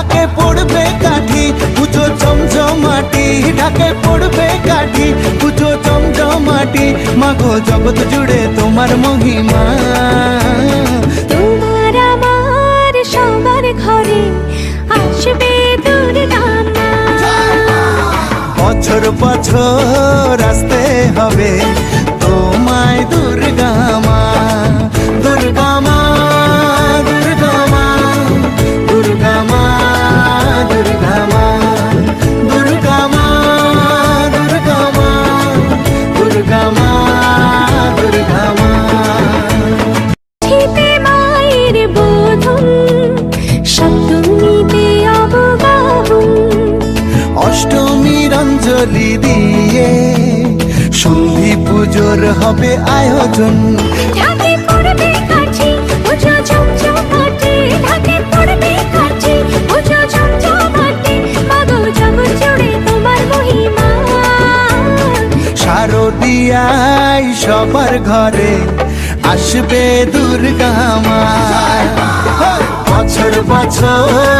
ঢাকে পড়বে কাঠি পুজো চমচমাটি ঢাকে পড়বে কাঠি পুজো চমচমাটি। মাগো জগৎ জুড়ে তোমার মহিমা। তোমার আমার সবার ঘরে আসবে দুর্গা মা। বছর বছর অঞ্জলি দিয়ে সন্ধি পুজোর হবে আয়োজন। ঢাকে পড়বে কাঠি পুজো চমচমাটে। ঢাকে পড়বে কাঠি পুজো চমচমাটে। মাগো জগৎ জুড়ে তোমার মহিমা। শারদিয়ায় সবার ঘরে আসবে দুর্গা মা বছর বছর